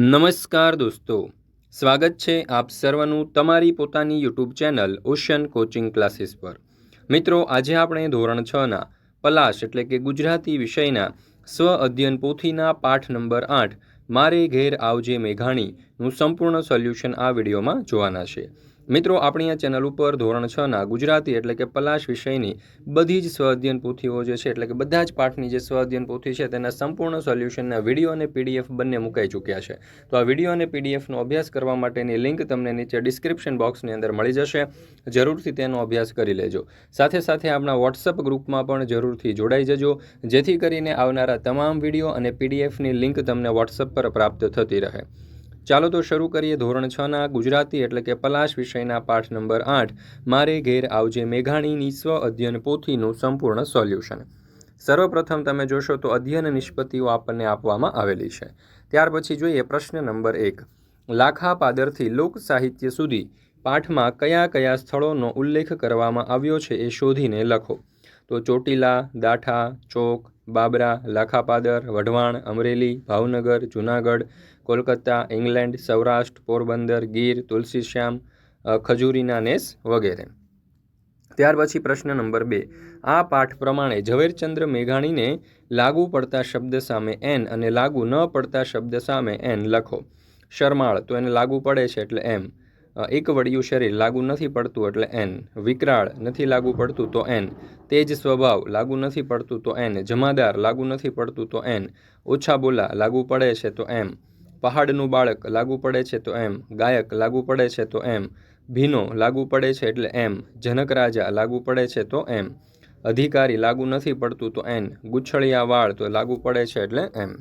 નમસ્કાર દોસ્તો. સ્વાગત છે આપ સર્વનું તમારી પોતાની YouTube channel ocean coaching classes પર. મિત્રો, આજે આપણે ધોરણ છના પલાશ એટલે કે ગુજરાતી વિષયના સ્વ અધ્યયન પોથીના પાઠ નંબર આઠ, મારે ઘેર આવજે મેઘાણીનું સંપૂર્ણ સોલ્યુશન આ વિડીયોમાં જોવાના છે. મિત્રો, આપણી આ ચેનલ ઉપર ધોરણ છના ગુજરાતી એટલે કે પલાશ વિષયની બધી જ સ્વ અધ્યયન પોથીઓ જે છે, એટલે કે બધા જ પાઠની જે સ્વ અધ્યયન પોથી છે, તેના સંપૂર્ણ સોલ્યુશનના વીડિયો અને પીડીએફ બંને મુકાઈ ચૂક્યા છે. તો આ વીડિયો અને પીડીએફનો અભ્યાસ કરવા માટેની લિંક તમને નીચે ડિસ્ક્રિપ્શન બોક્સની અંદર મળી જશે. જરૂરથી તેનો અભ્યાસ કરી લેજો. સાથે સાથે આપણા વોટ્સઅપ ગ્રુપમાં પણ જરૂરથી જોડાઈ જજો. જેથી કરીને આવનારા તમામ વીડિયો અને પીડીએફની લિંક તમને વોટ્સઅપ પર પ્રાપ્ત થતી રહે. ચાલો તો શરૂ કરીએ ધોરણ છના ગુજરાતી એટલે કે પલાશ વિષયના પાઠ નંબર આઠ, મારે ઘેર આવજે મેઘાણીની સ્વ અધ્યયન પોથીનું સંપૂર્ણ સોલ્યુશન. સર્વપ્રથમ તમે જોશો તો અધ્યયન નિષ્પત્તિઓ આપણને આપવામાં આવેલી છે. ત્યાર પછી જોઈએ પ્રશ્ન નંબર એક. લાખા પાદરથી લોક સાહિત્ય સુધી પાઠમાં કયા કયા સ્થળોનો ઉલ્લેખ કરવામાં આવ્યો છે એ શોધીને લખો. તો ચોટીલા, દાઠા, ચોક, બાબરા, લાખાપાદર, વઢવાણ, અમરેલી, ભાવનગર, જૂનાગઢ કોલકાતા ઇંગ્લેન્ડ, સૌરાષ્ટ્ર, પોરબંદર, ગીર, તુલસીશ્યામ ખજૂરીના નેસ વગેરે. ત્યાર પછી પ્રશ્ન નંબર બે. આ પાઠ પ્રમાણે ઝવેરચંદ્ર મેઘાણીને લાગુ પડતા શબ્દ સામે એન અને લાગુ ન પડતા શબ્દ સામે એન લખો. શરમાળ, તો એને લાગુ પડે છે એટલે એમ. એક વડિયું શરીર લાગુ નથી પડતું એટલે એન. વિકરાળ નથી લાગુ પડતું તો એન. તેજ સ્વભાવ લાગુ નથી પડતું તો એન. જમાદાર લાગુ નથી પડતું તો એન. ઓછા બોલા લાગુ પડે છે તો એમ. પહાડનું બાળક લાગુ પડે છે તો એમ. ગાયક લાગુ પડે છે તો એમ. ભીનો લાગુ પડે છે એટલે એમ. જનક રાજા લાગુ પડે છે તો એમ. અધિકારી લાગુ નથી પડતું તો એન. ગુછળિયા વાળ તો લાગુ પડે છે એટલે એમ.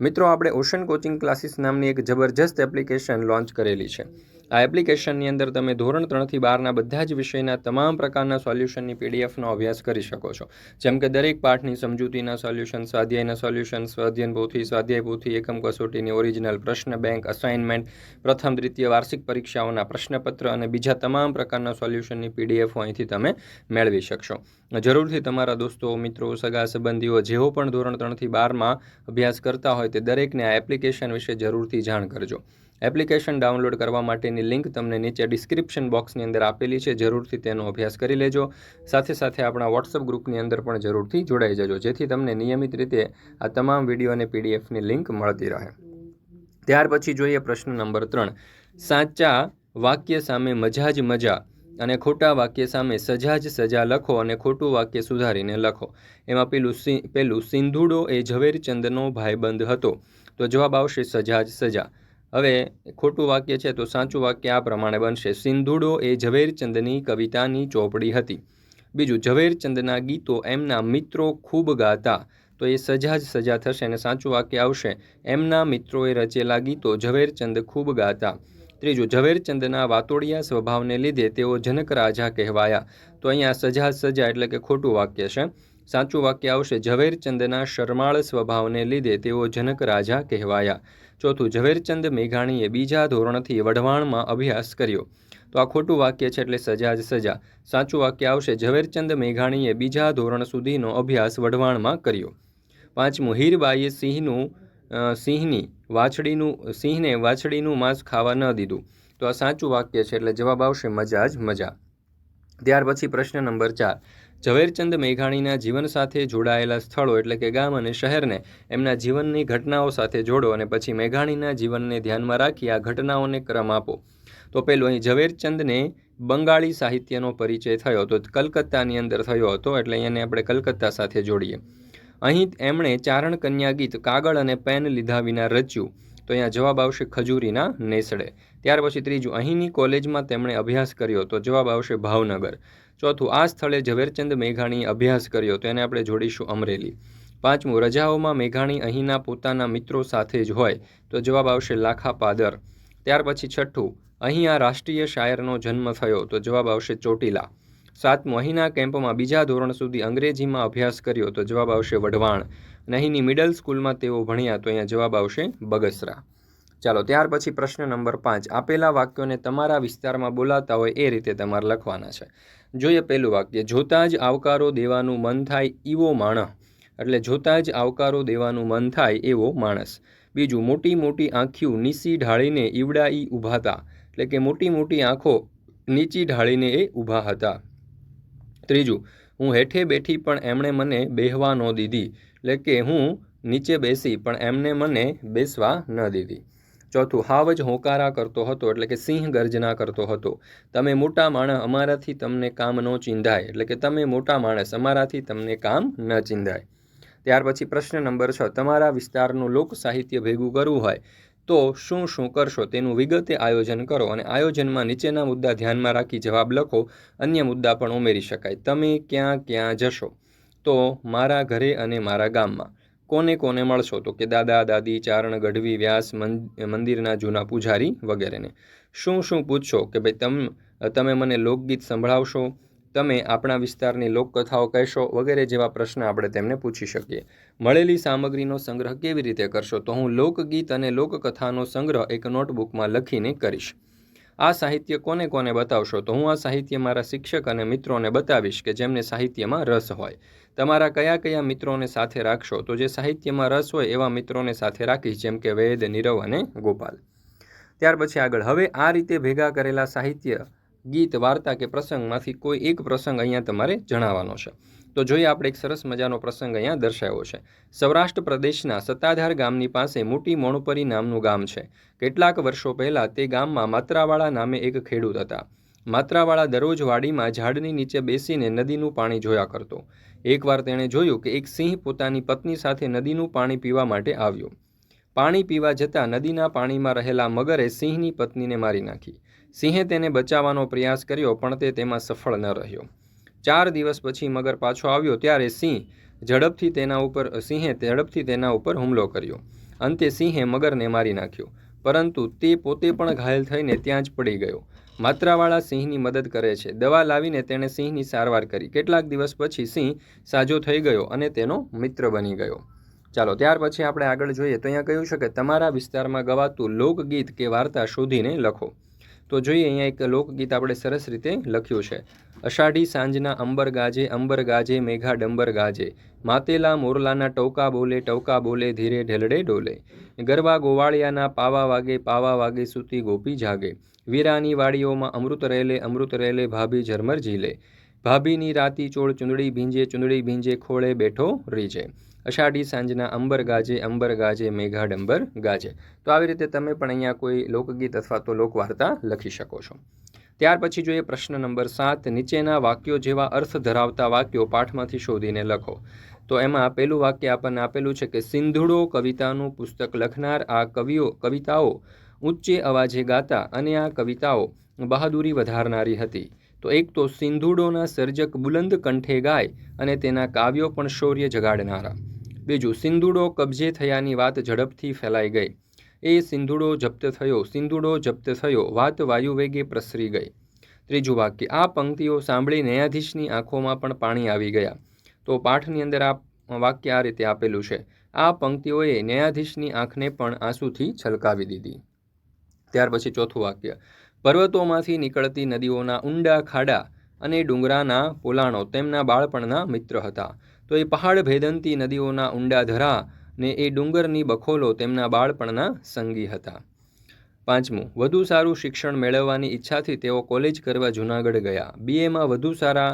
મિત્રો, આપણે ઓશન કોચિંગ ક્લાસીસ નામની એક જબરજસ્ત એપ્લિકેશન લોન્ચ કરેલી છે. આ એપ્લિકેશનની અંદર તમે ધોરણ ત્રણથી બારના બધા જ વિષયના તમામ પ્રકારના સોલ્યુશનની પીડીએફનો અભ્યાસ કરી શકો છો. જેમ કે દરેક પાઠની સમજૂતીના સોલ્યુશન, સ્વાધ્યાયના સોલ્યુશન સ્વાધ્યયન પોથી સ્વાધ્યાય પોથી એકમ કસોટીની ઓરિજિનલ પ્રશ્ન બેંક અસાઇનમેન્ટ પ્રથમ દ્વિતીય વાર્ષિક પરીક્ષાઓના પ્રશ્નપત્ર અને બીજા તમામ પ્રકારના સોલ્યુશનની પીડીએફો અહીંથી તમે મેળવી શકશો. જરૂરથી તમારા દોસ્તો, મિત્રો, સગા, સંબંધીઓ જેઓ પણ ધોરણ ત્રણથી બારમાં અભ્યાસ કરતા હોય તે દરેકને આ એપ્લિકેશન વિશે જરૂરથી જાણ કરજો. એપ્લિકેશન ડાઉનલોડ કરવા માટેની લિંક તમને નીચે ડિસ્ક્રિપ્શન બોક્સની અંદર આપેલી છે. જરૂરથી તેનો અભ્યાસ કરી લેજો. સાથે સાથે આપણા વોટ્સઅપ ગ્રુપની અંદર પણ જરૂરથી જોડાઈ જજો, જેથી તમને નિયમિત રીતે આ તમામ વીડિયો અને પીડીએફની લિંક મળતી રહે. ત્યાર પછી જોઈએ પ્રશ્ન નંબર ત્રણ. સાચા વાક્ય સામે મજા જ મજા અને ખોટા વાક્ય સામે સજા જ સજા લખો અને ખોટું વાક્ય સુધારીને લખો. એમાં પેલું પેલું સિંધુડો એ ઝવેરચંદનો ભાઈબંધ હતો. તો જવાબ આવશે સજા જ સજા. હવે ખોટું વાક્ય છે તો સાચું વાક્ય આ પ્રમાણે બનશે. સિંધુડો એ ઝવેરચંદની કવિતાની ચોપડી હતી. બીજું, ઝવેરચંદના ગીતો એમના મિત્રો ખૂબ ગાતા. તો એ સજા જ સજા થશે અને સાચું વાક્ય આવશે. એમના મિત્રોએ રચેલા ગીતો ઝવેરચંદ ખૂબ ગાતા. ત્રીજું, ઝવેરચંદના વાતોડિયા સ્વભાવને લીધે તેઓ જનક રાજા કહેવાયા. તો અહીંયા સજા સજા એટલે કે ખોટું વાક્ય છે. સાચું વાક્ય આવશે, ઝવેરચંદના શરમાળ સ્વભાવને લીધે તેઓ જનક રાજા કહેવાયા. ચોથું, ઝવેરચંદ મેઘાણીએ બીજા ધોરણથી વઢવાણમાં અભ્યાસ કર્યો. તો આ ખોટું વાક્ય છે એટલે સજા જ સજા. સાચું વાક્ય આવશે, ઝવેરચંદ મેઘાણીએ બીજા ધોરણ સુધીનો અભ્યાસ વઢવાણમાં કર્યો. પાંચમું, હીરબાઈએ સિંહનું સિંહની વાછડીનું, સિંહને વાછડીનું માંસ ખાવા ન દીધું. તો આ સાચું વાક્ય છે એટલે જવાબ આવશે, મજા જ મજા. ત્યાર પછી પ્રશ્ન નંબર ચાર. ઝવેરચંદ મેઘાણીના જીવન સાથે જોડાયેલા સ્થળો એટલે કે ગામ અને શહેરને એમના જીવનની ઘટનાઓ સાથે જોડો અને પછી મેઘાણીના જીવનને ધ્યાનમાં રાખી આ ઘટનાઓને ક્રમ આપો. તો પેલું અહીં ઝવેરચંદને બંગાળી સાહિત્યનો પરિચય થયો તો કલકત્તાની અંદર થયો હતો, એટલે એને આપણે કલકત્તા સાથે જોડીએ. અહીં એમણે ચારણ કન્યા ગીત, કાગળ અને પેન લીધા વિના રચ્યું. તો અહીંયા જવાબ આવશે ખજૂરીના નેસડે. ત્યાર પછી ત્રીજું, અહીંની કોલેજમાં તેમણે અભ્યાસ કર્યો તો જવાબ આવશે ભાવનગર. ચોથું, આ સ્થળે ઝવેરચંદ મેઘાણીએ અભ્યાસ કર્યો તો એને આપણે જોડીશું અમરેલી. પાંચમું, રજાઓમાં મેઘાણી અહીંના પોતાના મિત્રો સાથે જ હોય, તો જવાબ આવશે લાખા પાદર ત્યાર પછી છઠ્ઠું, અહીં આ રાષ્ટ્રીય શાયરનો જન્મ થયો, તો જવાબ આવશે ચોટીલા. સાતમું, અહીંના કેમ્પમાં બીજા ધોરણ સુધી અંગ્રેજીમાં અભ્યાસ કર્યો, તો જવાબ આવશે વઢવાણ. અને અહીંની મિડલ સ્કૂલમાં તેઓ ભણ્યા, તો અહીંયા જવાબ આવશે બગસરા. ચાલો, ત્યાર પછી પ્રશ્ન નંબર પાંચ. આપેલા વાક્યોને તમારા વિસ્તારમાં બોલાતા હોય એ રીતે તમારે લખવાના છે. જોઈએ પહેલું વાક્ય. જોતાં જ આવકારો દેવાનું મન થાય એવો માણસ એટલે જોતાં જ આવકારો દેવાનું મન થાય એવો માણસ. બીજું, મોટી મોટી આંખીઓ નીસી ઢાળીને ઈવડા ઈ ઊભા હતા. એટલે કે મોટી મોટી આંખો નીચી ઢાળીને એ ઊભા હતા. ત્રીજું, હું હેઠે બેઠી પણ એમણે મને બેહવા ન દીધી. એટલે કે, હું નીચે બેસી પણ એમને મને બેસવા ન દીધી. ચોથું, હાવ જ હોંકારા કરતો હતો, એટલે કે સિંહ ગર્જના કરતો હતો. તમે મોટા માણસ, અમારાથી તમને કામ ન ચિંધાય. એટલે કે તમે મોટા માણસ, અમારાથી તમને કામ ન ચિંધાય. ત્યાર પછી પ્રશ્ન નંબર છ, તમારા વિસ્તારનું લોક સાહિત્ય ભેગું કરવું હોય, તો શું શું કરશો? તેનું વિગતે આયોજન કરો અને આયોજનમાં નીચેના મુદ્દા ધ્યાનમાં રાખી જવાબ લખો, અન્ય મુદ્દા પણ ઉમેરી શકાય. તમે ક્યાં ક્યાં જશો? તો મારા ઘરે અને મારા ગામમાં. કોને કોને મળશો? તો કે દાદા, દાદી, ચારણ, ગઢવી, વ્યાસ મંદિરના જૂના પૂજારી વગેરેને. શું શું પૂછશો કે ભાઈ તમ, તમે મને લોકગીત સંભળાવશો? તમે આપણા વિસ્તારની લોકકથાઓ કહેશો? વગેરે જેવા પ્રશ્ન આપણે તેમને પૂછી શકીએ. મળેલી સામગ્રીનો સંગ્રહ કેવી રીતે કરશો? તો હું લોકગીત અને લોકકથાનો સંગ્રહ એક નોટબુકમાં લખીને કરીશ. આ સાહિત્ય કોને કોને બતાવશો? તો હું આ સાહિત્ય મારા શિક્ષક અને મિત્રોને બતાવીશ કે જેમને સાહિત્યમાં રસ હોય. તમારા કયા કયા મિત્રોને સાથે રાખશો? તો જે સાહિત્યમાં રસ હોય એવા મિત્રોને સાથે રાખીશ, જેમ કે વેદ, નીરવ અને ગોપાલ. ત્યાર પછી આગળ. હવે આ રીતે ભેગા કરેલા સાહિત્ય, ગીત, વાર્તા કે પ્રસંગમાંથી કોઈ એક પ્રસંગ અહીંયા તમારે જણાવવાનો છે. તો જોઈએ આપણે એક સરસ મજાનો પ્રસંગ અહીંયા દર્શાવ્યો છે. સૌરાષ્ટ્ર પ્રદેશના સત્તાધાર ગામની પાસે મોટી મોણપરી નામનું ગામ છે. કેટલાક વર્ષો પહેલાં તે ગામમાં માત્રાવાળા નામે એક ખેડૂત હતા. માત્રાવાળા દરરોજ વાડીમાં ઝાડની નીચે બેસીને નદીનું પાણી જોયા કરતો. એકવાર તેણે જોયું કે એક સિંહ પોતાની પત્ની સાથે નદીનું પાણી પીવા માટે આવ્યો. પાણી પીવા જતાં નદીના પાણીમાં રહેલા મગરે સિંહની પત્નીને મારી નાખી. સિંહે તેને બચાવવાનો પ્રયાસ કર્યો પણ તે તેમાં સફળ ન રહ્યો. ચાર દિવસ પછી મગર પાછો આવ્યો ત્યારે સિંહ ઝડપથી તેના ઉપર, સિંહે ઝડપથી તેના ઉપર હુમલો કર્યો. અંતે સિંહે મગરને મારી નાખ્યો. પરંતુ તે પોતે પણ ઘાયલ થઈને ત્યાં જ પડી ગયો. માત્રાવાળા સિંહની મદદ કરે છે. દવા લાવીને તેણે સિંહની સારવાર કરી. કેટલાક દિવસ પછી સિંહ સાજો થઈ ગયો અને તેનો મિત્ર બની ગયો. ચાલો, ત્યાર પછી આપણે આગળ જોઈએ તો અહીંયા કહ્યું છે કે તમારા વિસ્તારમાં ગવાતું લોકગીત કે વાર્તા શોધીને લખો. તો જોઈએ અહીંયા એક લોકગીત આપણે સરસ રીતે લખ્યું છે. અષાઢી સાંજના અંબર ગાજે અંબર ગાજે, મેઘા ડંબર ગાજે. માતેલા મોરલાના ટોકા બોલે ટોકા બોલે, ધીરે ઢેલડે ડોલે. ગરબા ગોવાળિયાના પાવા વાગે પાવા વાગે સૂતી ગોપી જાગે. વીરાની વાડીઓમાં અમૃત રહેલે અમૃત રહેલે, ભાભી ઝરમર ઝીલે. ભાભીની રાતી ચોળ ચુંદડી ભીંજે ચુંદડી ભીંજે ખોળે બેઠો રીજે. અષાઢી સાંજના અંબર ગાજે અંબર ગાજે મેઘા ડંબર ગાજે. તો આવી રીતે તમે પણ અહીંયા કોઈ લોકગીત અથવા તો લોકવાર્તા લખી શકો છો. ત્યાર પછી જોઈએ પ્રશ્ન નંબર સાત, નીચેના વાક્યો જેવા અર્થ ધરાવતા વાક્યો પાઠમાંથી શોધીને લખો. તો એમાં પેલું વાક્ય આપણને આપેલું છે કે, સિંધુડો કવિતાનું પુસ્તક લખનાર આ કવિઓ, કવિતાઓ, ઊંચે અવાજે ગાતા અને આ કવિતાઓ બહાદુરી વધારનારી હતી. તો એક તો સિંધુડોના સર્જક બુલંદ કંઠે ગાય અને તેના કાવ્યો પણ શૌર્ય જગાડનારા. બીજું, સિંધુડો કબજે થયાની વાત ઝડપથી ફેલાઈ ગઈ. એ સિંધુડો જપ્ત થયો, સિંધુડો જપ્ત થયો, વાત વાયુવેગે પ્રસરી ગઈ. ત્રીજું વાક્ય, આ પંક્તિઓ સાંભળી ન્યાયાધીશની આંખોમાં પણ પાણી આવી ગયા. તો પાઠની અંદર આ વાક્ય આ રીતે આપેલું છે. આ પંક્તિઓએ ન્યાયાધીશની આંખને પણ આંસુથી છલકાવી દીધી. ત્યાર પછી ચોથું વાક્ય પર્વતોમાંથી નીકળતી નદીઓના ઊંડા ખાડા અને ડુંગરાના પોલાણો તેમના બાળપણના મિત્ર હતા. તો એ પહાડ ભેદંતી નદીઓના ઊંડા ધરા ને એ ડુંગરની બખોલો તેમના બાળપણના સંગી હતા. પાંચમું, વધુ સારું શિક્ષણ મેળવવાની ઈચ્છાથી તેઓ કોલેજ કરવા જૂનાગઢ ગયા. બીએમાં વધુ સારા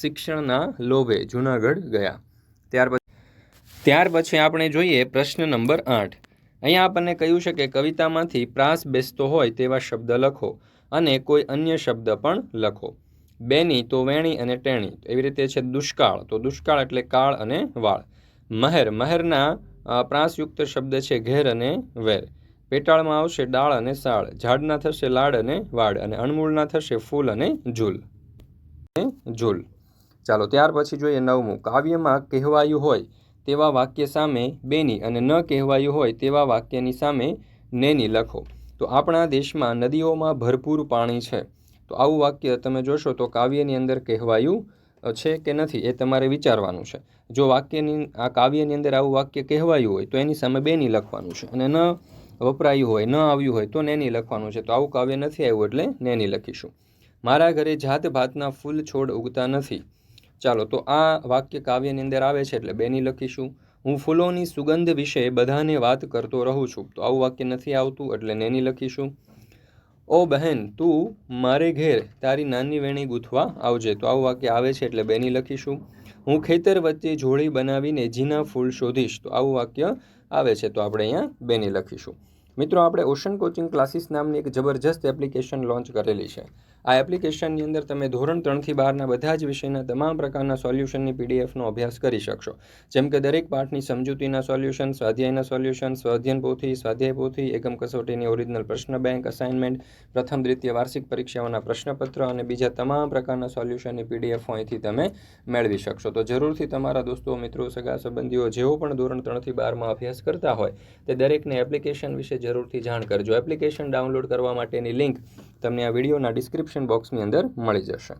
શિક્ષણના લોભે જૂનાગઢ ગયા. ત્યાર પછી ત્યાર પછી આપણે જોઈએ પ્રશ્ન નંબર આઠ. અહીંયા આપણને કહ્યું છે કે કવિતામાંથી પ્રાસ બેસતો હોય તેવા શબ્દ લખો અને કોઈ અન્ય શબ્દ પણ લખો. બેની તો વેણી અને ટેણી. એવી રીતે છે દુષ્કાળ. તો દુષ્કાળ એટલે કાળ અને વાળ. મહેર. મહેરના પ્રાસયુક્ત શબ્દ છે ઘેર અને વેર. પેટાળમાં આવશે ડાળ અને સાળ. ઝાડના થશે લાડ અને વાડ અને અણમૂળના થશે ફૂલ અને ઝૂલ. ઝૂલ. ચાલો, ત્યાર પછી જોઈએ નવમું. કાવ્યમાં કહેવાયું હોય તેવા વાક્ય સામે બેની અને ન કહેવાયું હોય તેવા વાક્યની સામે નેની લખો. તો આપણા દેશમાં નદીઓમાં ભરપૂર પાણી છે. તો આવું વાક્ય તમે જોશો તો કાવ્યની અંદર કહેવાયું છે કે નથી એ તમારે વિચારવાનું છે. જો વાક્યની, આ કાવ્યની અંદર આવું વાક્ય કહેવાયું હોય તો એની સામે બેની લખવાનું છે. અને ન વપરાયું હોય, ન આવ્યું હોય તો નેની લખવાનું છે. તો આવું કાવ્ય નથી આવ્યું એટલે નેની લખીશું. મારા ઘરે જાત ભાતના ફૂલ છોડ ઉગતા નથી. ચાલો, તો આ વાક્ય કાવ્યની અંદર આવે છે એટલે બેની લખીશું. હું ફૂલોની સુગંધ વિશે બધાને વાત કરતો રહું છું. તો આવું વાક્ય નથી આવતું, એટલે નેની લખીશું. ઓ બહેન, તું મારે ઘેર તારી નાની વેણી ગૂંથવા આવજે. તો આવું વાક્ય આવે છે એટલે બેની લખીશું. હું ખેતર વચ્ચે જોડી બનાવીને જીના ફૂલ શોધીશ. તો આવું વાક્ય આવે છે, તો આપણે અહીંયા બેની લખીશું. મિત્રો, આપણે ઓશન કોચિંગ ક્લાસીસ નામની એક જબરજસ્ત એપ્લિકેશન લોન્ચ કરેલી છે. આ એપ્લિકેશનની અંદર તમે ધોરણ ત્રણથી બારના બધા જ વિષયના તમામ પ્રકારના સોલ્યુશનની પીડીએફનો અભ્યાસ કરી શકશો. જેમ કે દરેક પાઠની સમજૂતીના સોલ્યુશન, સ્વાધ્યાયના સોલ્યુશન, સ્વાધ્યન પોથી, સ્વાધ્યાય પોથી, એકમ કસોટીની ઓરિજિનલ પ્રશ્ન બેંક અસાઇનમેન્ટ પ્રથમ દ્વિતીય વાર્ષિક પરીક્ષાઓના પ્રશ્નપત્ર અને બીજા તમામ પ્રકારના સોલ્યુશનની પીડીએફ અહીંથી તમે મેળવી શકશો. તો જરૂરથી તમારા દોસ્તો, મિત્રો, સગા સંબંધીઓ જેઓ પણ ધોરણ ત્રણથી બારમાં અભ્યાસ કરતા હોય, તે દરેકને એપ્લિકેશન વિશે જરૂરથી જાણ કરજો. એપ્લિકેશન ડાઉનલોડ કરવા માટેની લિંક તમને આ વિડીયોના ડિસ્ક્રિપ્શન બોક્સની અંદર મળી જશે.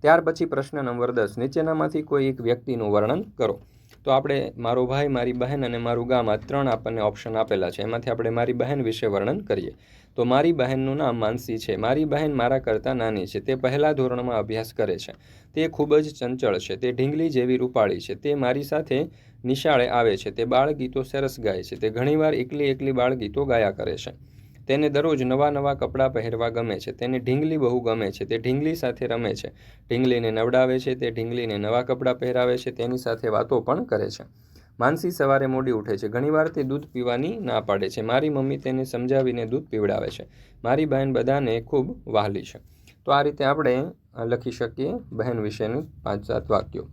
ત્યાર પછી પ્રશ્ન નંબર દસ, નીચેનામાંથી કોઈ એક વ્યક્તિનું વર્ણન કરો. તો આપણે મારો ભાઈ, મારી બહેન અને મારું ગામ આ ત્રણ આપણને ઓપ્શન આપેલા છે. એમાંથી આપણે મારી બહેન વિશે વર્ણન કરીએ. તો મારી બહેનનું નામ માનસી છે. મારી બહેન મારા કરતાં નાની છે. તે પહેલા ધોરણમાં અભ્યાસ કરે છે. તે ખૂબ જ ચંચળ છે. તે ઢીંગલી જેવી રૂપાળી છે. તે મારી સાથે નિશાળે આવે છે. તે બાળગીતો સરસ ગાય છે. તે ઘણીવાર એકલી એકલી બાળગીતો ગાયા કરે છે. તેને દરરોજ નવા નવા કપડાં પહેરવા ગમે છે. તેને ઢીંગલી બહુ ગમે છે. તે ઢીંગલી સાથે રમે છે. ઢીંગલીને નવડાવે છે. તે ઢીંગલીને નવા કપડાં પહેરાવે છે. તેની સાથે વાતો પણ કરે છે. માનસી સવારે મોડી ઉઠે છે. ઘણીવાર તે દૂધ પીવાની ના પાડે છે. મારી મમ્મી તેને સમજાવીને દૂધ પીવડાવે છે. મારી બહેન બધાને ખૂબ વહાલી છે. તો આ રીતે આપણે લખી શકીએ બહેન વિશેનું પાંચ સાત વાક્યો.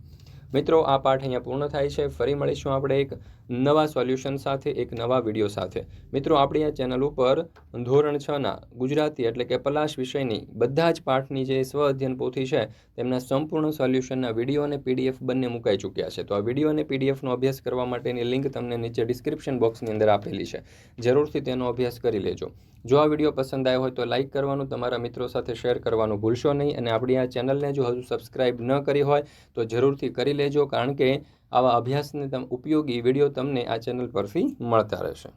મિત્રો, આ પાઠ અહીંયા પૂર્ણ થાય છે. ફરી મળીશું આપણે એક નવા સોલ્યુશન સાથે, એક નવા વીડિયો સાથે. મિત્રો, આપણી આ ચેનલ ઉપર ધોરણ છના ગુજરાતી એટલે કે પલાશ વિષયની બધા જ પાઠની જે સ્વ અધ્યયન પોથી છે, તેમના સંપૂર્ણ સોલ્યુશનના વીડિયો અને પીડીએફ બંને મુકાઈ ચૂક્યા છે. તો આ વીડિયો અને પીડીએફનો અભ્યાસ કરવા માટેની લિંક તમને નીચે ડિસ્ક્રિપ્શન બોક્સની અંદર આપેલી છે. જરૂરથી તેનો અભ્યાસ કરી લેજો. જો આ વીડિયો પસંદ આવ્યો હોય તો લાઇક કરવાનું, તમારા મિત્રો સાથે શેર કરવાનું ભૂલશો નહીં અને આપણી આ ચેનલને જો હજુ સબસ્ક્રાઇબ ન કરી હોય તો જરૂરથી કરી લેજો, કારણ કે આવા અભ્યાસને તમ ઉપયોગી વીડિયો તમને આ ચેનલ પરથી મળતા રહેશે.